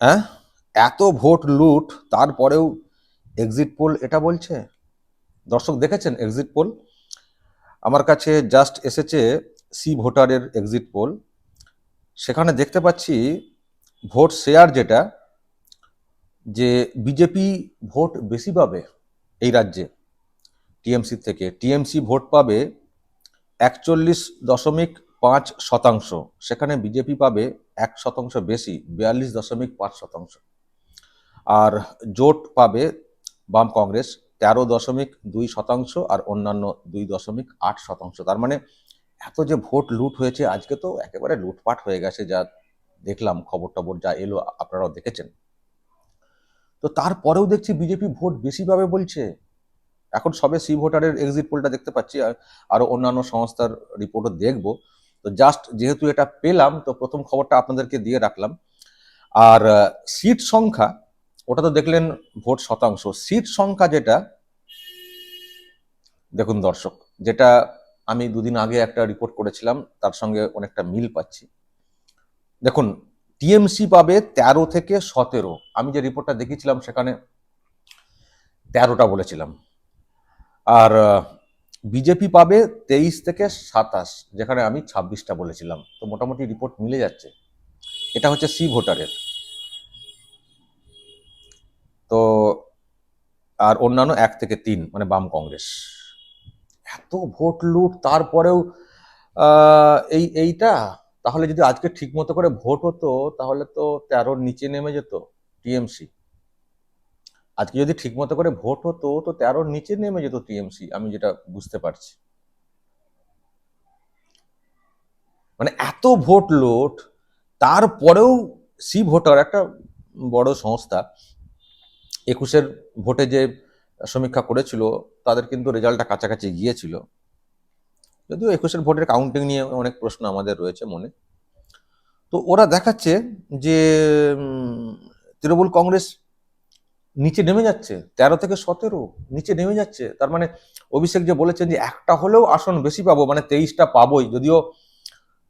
হ্যাঁ? এত ভোট লুট, তারপরেও এক্সিট পোল এটা বলছে? দর্শক দেখেছেন এক্সিট পোল আমার কাছে জাস্ট এসেছে সি ভোটারের এক্সিট পোল সেখানে দেখতে পাচ্ছি ভোট শেয়ার যেটা, যে বিজেপি ভোট বেশি পাবে এই রাজ্যে টিএমসি থেকে। টিএমসি ভোট পাবে একচল্লিশ দশমিক পাঁচ শতাংশ। সেখানে বিজেপি পাবে এক শতাংশ বেশি, বিয়াল্লিশ দশমিক পাঁচ শতাংশ। আর জোট পাবে বাম কংগ্রেস তেরো দশমিক দুই শতাংশ আর অন্যান্য দুই দশমিক আট শতাংশ। তার মানে এত যে ভোট লুট হয়েছে, আজকে তো একেবারে লুটপাট হয়ে গেছে যা দেখলাম খবর টবর যা এলো, আপনারাও দেখেছেন। তো তারপরেও দেখছি বিজেপি ভোট বেশি পাবে বলছে। এখন সবে সি ভোটারের এক্সিট পোলটা দেখতে পাচ্ছি, আর আরও অন্যান্য সংস্থার রিপোর্টও দেখব। তো জাস্ট যেহেতু এটা পেলাম, তো প্রথম খবরটা আপনাদেরকে দিয়ে রাখলাম। আর সিট সংখ্যা, ওটা তো দেখলেন ভোট শতাংশ। সিট সংখ্যা যেটা, দেখুন দর্শক, যেটা আমি দুদিন আগে একটা রিপোর্ট করেছিলাম, তার সঙ্গে অনেকটা মিল পাচ্ছি। দেখুন টিএমসি পাবে তেরো থেকে সতেরো। আমি যে রিপোর্টটা দেখিয়েছিলাম সেখানে তেরোটা বলেছিলাম। আর বিজেপি পাবে তেইশ থেকে সাতাশ, যেখানে আমি ছাব্বিশটা বলেছিলাম। তো মোটামুটি রিপোর্ট মিলে যাচ্ছে। এটা হচ্ছে সি ভোটারের। তো আর অন্যান্য এক থেকে তিন মানে বাম কংগ্রেস। এত ভোট লুট, তারপরেও এই, এইটা? তাহলে যদি আজকে ঠিক মতো করে ভোট হতো, তাহলে তো তেরোর নিচে নেমে যেত, টিএমসি। আজকে যদি ঠিক মতো করে ভোট হতো, তো তেরোর নিচে নেমে যেত টিএমসি, আমি যেটা বুঝতে পারছি। মানে এত ভোট লোট তারপরেও সি ভোটার, একটা বড় সংস্থা, একুশের ভোটে যে সমীক্ষা করেছিল, তাদের কিন্তু রেজাল্টটা কাছাকাছি গিয়েছিল। যদিও একুশের ভোটের কাউন্টিং নিয়ে অনেক প্রশ্ন আমাদের রয়েছে মনে। তো ওরা দেখাচ্ছে যে তৃণমূল কংগ্রেস নিচে নেমে যাচ্ছে, তেরো থেকে সতেরো, নিচে নেমে যাচ্ছে। তার মানে অভিষেক যে বলেছেন যে একটা হলেও আসন বেশি পাবো মানে তেইশটা পাবোই। যদিও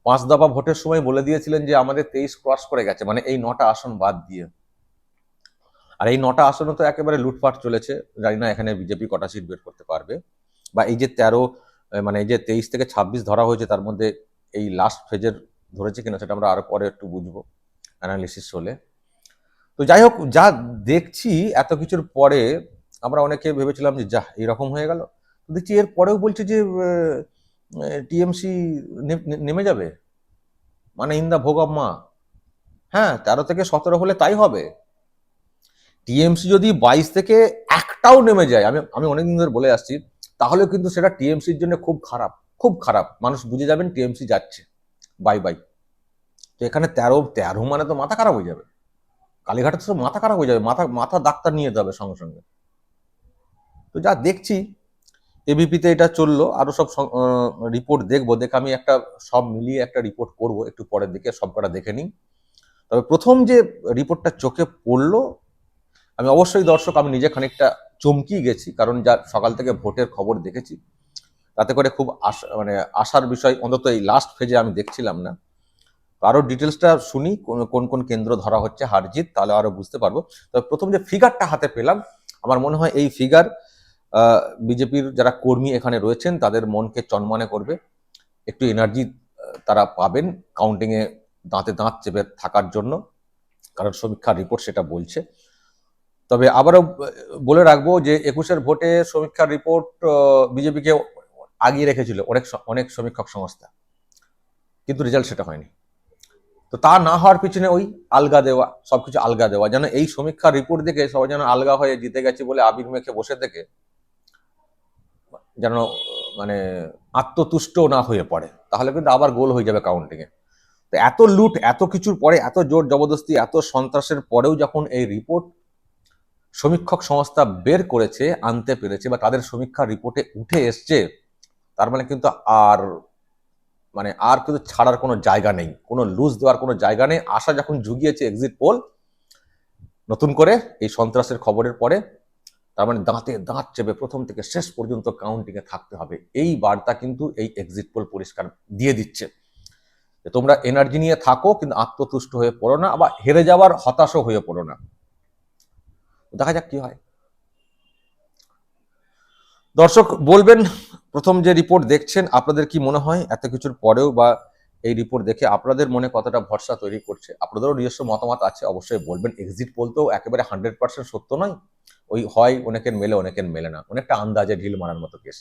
পাঁচ দফা ভোটের সময় বলে দিয়েছিলেন যে আমাদের তেইশ ক্রস করে গেছে মানে এই নটা আসন বাদ দিয়ে। আর এই নটা আসনও তো একেবারে লুটপাট চলেছে, জানি না এখানে বিজেপি কটা সিট বের করতে পারবে। বা এই যে তেরো মানে এই যে তেইশ থেকে ছাব্বিশ ধরা হয়েছে, তার মধ্যে এই লাস্ট ফেজের ধরেছে কিনা সেটা আমরা আরও পরে একটু বুঝব অ্যানালিসিস হলে। তো যাই হোক, যা দেখছি এত কিছুর পরে আমরা অনেকে ভেবেছিলাম যে যা এরকম হয়ে গেল। দেখছি এর পরেও বলছে যে টিএমসি নেমে যাবে? মানে ইন দা ভোগ মা। হ্যাঁ তেরো থেকে সতেরো হলে তাই হবে। টিএমসি যদি বাইশ থেকে একটাও নেমে যায়, আমি আমি অনেকদিন ধরে বলে আসছি, তাহলে কিন্তু সেটা টিএমসির জন্য খুব খারাপ খুব খারাপ। মানুষ বুঝে যাবেন টিএমসি যাচ্ছে। Bye bye. তো এখানে তেরো তেরো মানে তো মাথা খারাপ হয়ে যাবে। কালীঘাটে তো মাথা খারাপ হয়ে যাবে, মাথা মাথা ডাক্তার নিয়ে যেতে হবে সঙ্গে সঙ্গে। তো যা দেখছি এবিপিতে এটা চলল, আরও সব রিপোর্ট দেখব, দেখে আমি একটা, সব মিলিয়ে একটা রিপোর্ট করব, একটু পরের দিকে সবকটা দেখে নিই। তবে প্রথম যে রিপোর্টটা চোখে পড়ল, আমি অবশ্যই দর্শক, আমি নিজে খানিকটা চমকিয়ে গেছি, কারণ যা সকাল থেকে ভোটের খবর দেখেছি, তাতে করে খুব আশা মানে আশার বিষয়, অন্তত এই লাস্ট ফেজে আমি দেখছিলাম না। আরও ডিটেলসটা শুনি, কোন কোন কোন কেন্দ্র ধরা হচ্ছে হারজিত তাহলে আরও বুঝতে পারব। তবে প্রথম যে ফিগারটা হাতে পেলাম, আমার মনে হয় এই ফিগার বিজেপির যারা কর্মী এখানে রয়েছেন, তাদের মনকে চনমনে করবে। একটু এনার্জি তারা পাবেন কাউন্টিং এ দাঁতে দাঁত চেপে থাকার জন্য। কারণ সমীক্ষার রিপোর্ট সেটা বলছে। তবে আবারও বলে রাখব যে একুশের ভোটে সমীক্ষার রিপোর্ট বিজেপিকে আগিয়ে রেখেছিল অনেক অনেক সমীক্ষক সংস্থা। কিন্তু রেজাল্ট সেটা হয়নি। তো তা না হওয়ার পিছনে ওই আলগা দেওয়া, সবকিছু আলগা দেওয়া। যেন এই সমীক্ষার রিপোর্ট দেখে সবাই যেন আলগা হয়ে জিতে গেছে বলে আবির মেখে বসে থেকে যেন মানে আত্মতুষ্ট না হয়ে পড়ে, তাহলে কিন্তু আবার গোল হয়ে যাবে কাউন্টিং এ তো এত লুট, এত কিছুর পরে, এত জোর জবরদস্তি, এত সন্ত্রাসের পরেও যখন এই রিপোর্ট সমীক্ষক সংস্থা বের করেছে, আনতে পেরেছে বা তাদের সমীক্ষা রিপোর্টে উঠে এসছে, তার মানে কিন্তু আর মানে আর কিন্তু ছাড়ার কোনো জায়গা নেই। কোনো লুজ দেওয়ার কোনো জায়গা নেই। আশা যখন জুগিয়েছে এক্সিট পোল নতুন করে এই সন্ত্রাসের খবরের পরে তার মানে দাঁতে দাঁত চেপে প্রথম থেকে শেষ পর্যন্ত কাউন্টিং এ থাকতে হবে। এই বার্তা কিন্তু এই এক্সিট পোল পরিষ্কার দিয়ে দিচ্ছে। যে তোমরা এনার্জি নিয়ে থাকো কিন্তু আত্মতুষ্ট হয়ে পড়ো না, আবার হেরে যাওয়ার হতাশও হয়ে পড়ো না। দেখা যাক কি হয়। দর্শক বলবেন প্রথম যে রিপোর্ট দেখছেন, আপনাদের কি মনে হয়? এত কিছুর পরেও বা এই রিপোর্ট দেখে আপনাদের মনে কতটা ভরসা তৈরি করছে? আপনাদেরও নিজস্ব মতামত আছে, অবশ্যই বলবেন। এক্সিট পোল তো একেবারে হান্ড্রেড পার্সেন্ট সত্য নয়। ওই হয়, অনেকের মেলে অনেকের মেলে না। অনেকটা আন্দাজে ঢিল মারার মতো কেস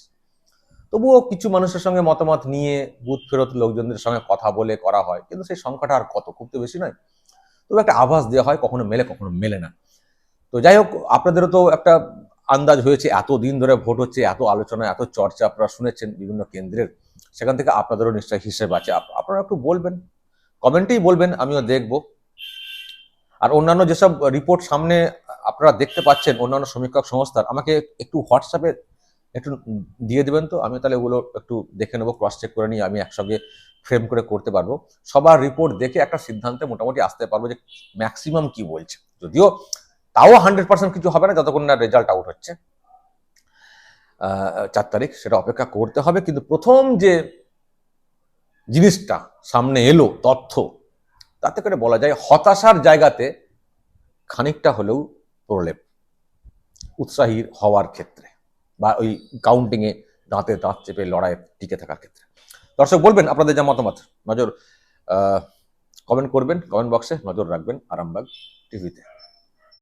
তবুও কিছু মানুষের সঙ্গে মতামত নিয়ে, বুথ ফেরত লোকজনদের সঙ্গে কথা বলে করা হয়। কিন্তু সেই সংখ্যাটা আর কত? খুব তো বেশি নয়। তবু একটা আভাস দেওয়া হয়, কখনো মেলে কখনো মেলে না। তো যাই হোক, আপনাদেরও তো একটা আন্দাজ হয়েছে, এত দিন ধরে ভোট হচ্ছে, এত আলোচনা, এত চর্চা আপনারা শুনেছেন বিভিন্ন কেন্দ্রের, সেখান থেকে আপনাদেরও নিশ্চয়ই হিসেব আছে। আপ- আপনারা একটু বলবেন, কমেন্টেই বলবেন, আমিও দেখব। আর অন্যান্য যেসব রিপোর্ট সামনে আপনারা দেখতে পাচ্ছেন, অন্যান্য সমীক্ষক সংস্থার, আমাকে একটু হোয়াটসঅ্যাপে একটু দিয়ে দেবেন তো? আমি তাহলে ওগুলো একটু দেখে নেব ক্রস চেক করে নিয়ে আমি একসঙ্গে ফ্রেম করে করতে পারব। সবার রিপোর্ট দেখে একটা সিদ্ধান্তে মোটামুটি আসতে পারব যে ম্যাক্সিমাম কি বলছে। যদিও তাও হান্ড্রেড পার্সেন্ট কিছু হবে না, যতক্ষণ না রেজাল্ট আউট হচ্ছে। চার তারিখ সেটা অপেক্ষা করতে হবে, কিন্তু প্রথম যে জিনিসটা সামনে এলো, তথ্য, তাতে করে বলা যায় হতাশার জায়গাতে খানিকটা হলেও প্রলেপ, উৎসাহী হওয়ার ক্ষেত্রে বা ওই কাউন্টিংয়ে দাঁতে দাঁত চেপে লড়াই টিকে থাকার ক্ষেত্রে। দর্শক, বলবেন আপনাদের যা মতামত? নজর কমেন্ট করবেন কমেন্ট বক্সে নজর রাখবেন, আরামবাগ টিভিতে